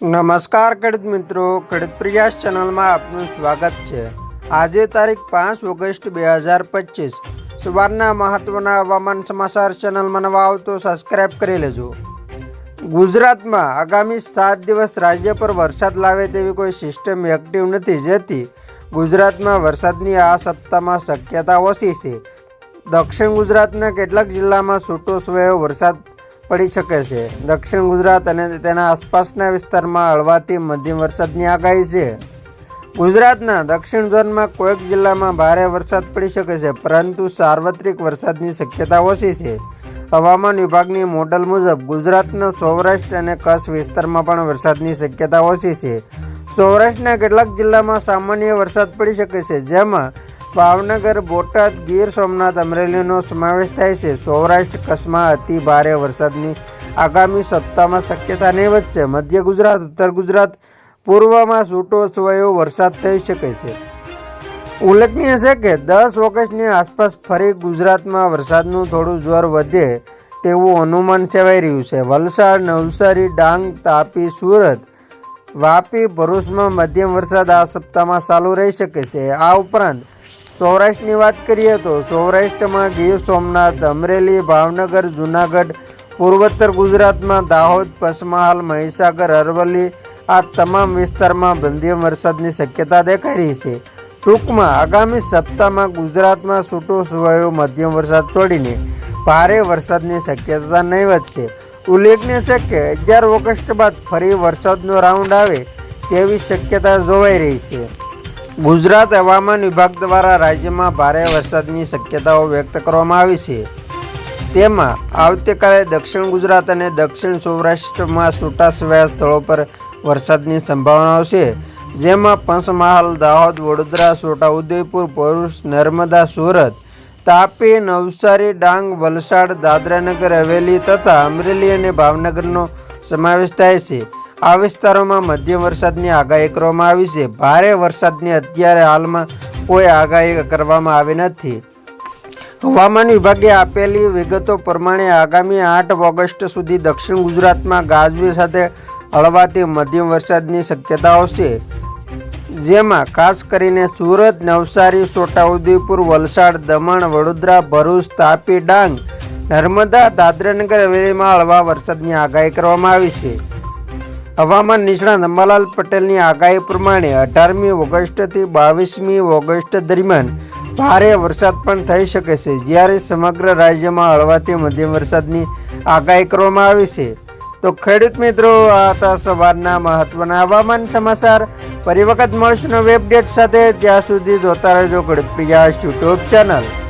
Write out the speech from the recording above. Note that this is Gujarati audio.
નમસ્કાર ખેડૂત મિત્રો, ખેડૂત પ્રયાસ ચેનલમાં આપનું સ્વાગત છે. આજે તારીખ પાંચ ઓગસ્ટ બે હજાર પચીસ. સવારના મહત્વના હવામાન સમાચાર ચેનલમાં નવા આવતો સબસ્ક્રાઇબ કરી લેજો. ગુજરાતમાં આગામી સાત દિવસ રાજ્ય પર વરસાદ લાવે તેવી કોઈ સિસ્ટમ એક્ટિવ નથી, જેથી ગુજરાતમાં વરસાદની આ સપ્તાહમાં શક્યતા ઓછી છે. દક્ષિણ ગુજરાતના કેટલાક જિલ્લામાં છૂટો છવાયો વરસાદ પડી શકે છે. દક્ષિણ ગુજરાત અને તેના આસપાસના વિસ્તારમાં હળવાથી મધ્યમ વરસાદની આગાહી છે. ગુજરાતના દક્ષિણ ઝોનમાં કોઈક જિલ્લામાં ભારે વરસાદ પડી શકે છે, પરંતુ સાર્વત્રિક વરસાદની શક્યતા ઓછી છે. હવામાન વિભાગની મોડલ મુજબ ગુજરાતના સૌરાષ્ટ્ર અને કચ્છ વિસ્તારમાં પણ વરસાદની શક્યતા ઓછી છે. સૌરાષ્ટ્રના કેટલાક જિલ્લામાં સામાન્ય વરસાદ પડી શકે છે, જેમાં ભાવનગર, બોટાદ, ગીર સોમનાથ અમરેલીનો સમાવેશ થાય છે. સૌરાષ્ટ્ર કચ્છમાં અતિ ભારે વરસાદની આગામી સપ્તાહમાં શક્યતાની વચ્ચે મધ્ય ગુજરાત, ઉત્તર ગુજરાત પૂર્વમાં છૂટો છવાયો વરસાદ થઈ શકે છે. ઉલ્લેખનીય છે કે દસ ઓગસ્ટની આસપાસ ફરી ગુજરાતમાં વરસાદનું થોડું જોર વધે તેવું અનુમાન સેવાઈ રહ્યું છે. વલસાડ, નવસારી, ડાંગ, તાપી, સુરત વાપી, ભરૂચમાં મધ્યમ વરસાદ આ સપ્તાહમાં ચાલુ રહી શકે છે. આ ઉપરાંત સૌરાષ્ટ્રની વાત કરીએ તો સૌરાષ્ટ્રમાં ગીર સોમનાથ, અમરેલી, ભાવનગર, જુનાગઢ, પૂર્વોત્તર ગુજરાતમાં દાહોદ, પંચમહાલ, મહીસાગર, અરવલ્લી આ તમામ વિસ્તારમાં બંધીય વરસાદની શક્યતા દેખાઈ રહી છે. ટૂંકમાં આગામી સપ્તાહમાં ગુજરાતમાં છૂટો સુવાયો મધ્યમ વરસાદ છોડીને ભારે વરસાદની શક્યતા નહીવત છે. ઉલ્લેખનીય છે કે અગિયાર ઓગસ્ટ બાદ ફરી વરસાદનો રાઉન્ડ આવે તેવી શક્યતા જોવાઈ રહી છે. ગુજરાત હવામાન વિભાગ દ્વારા રાજ્યમાં ભારે વરસાદની શક્યતાઓ વ્યક્ત કરવામાં આવી છે. તેમાં આવતીકાલે દક્ષિણ ગુજરાત અને દક્ષિણ સૌરાષ્ટ્રમાં છૂટાછવાયા સ્થળો પર વરસાદની સંભાવનાઓ છે. જેમાં પંચમહાલ, દાહોદ, વડોદરા, છોટાઉદેપુર, ભરૂચ, નર્મદા, સુરત, તાપી, નવસારી, ડાંગ, વલસાડ, દાદરાનગર, હવેલી તથા અમરેલી અને ભાવનગરનો સમાવેશ થાય છે. આ વિસ્તારોમાં મધ્યમ વરસાદની આગાહી કરવામાં આવી છે. ભારે વરસાદની અત્યારે હાલમાં કોઈ આગાહી કરવામાં આવી નથી. હવામાન વિભાગે આપેલી વિગતો પ્રમાણે આગામી આઠ ઓગસ્ટ સુધી દક્ષિણ ગુજરાતમાં ગાજવી સાથે હળવાથી મધ્યમ વરસાદની શક્યતાઓ છે. જેમાં ખાસ કરીને સુરત, નવસારી, છોટાઉદેપુર, વલસાડ, દમણ, વડોદરા, ભરૂચ, તાપી, ડાંગ, નર્મદા, દાદરાનગર હવેલીમાં હળવા વરસાદની આગાહી કરવામાં આવી છે. હવામાન નિષ્ણાત અંબાલાલ પટેલની આગાહી પ્રમાણે અઢારમી ઓગસ્ટથી બાવીસમી ઓગસ્ટ દરમિયાન ભારે વરસાદ પણ થઈ શકે છે. જ્યારે સમગ્ર રાજ્યમાં હળવાથી મધ્યમ વરસાદની આગાહી કરવામાં આવી છે. તો ખેડૂત મિત્રો, આ હતા સવારના મહત્વના હવામાન સમાચાર. ફરી વખત મળશું નવી સાથે. ત્યાં સુધી જોતા રહેજો ખેડૂત પ્રિયા યુટ્યુબ ચેનલ.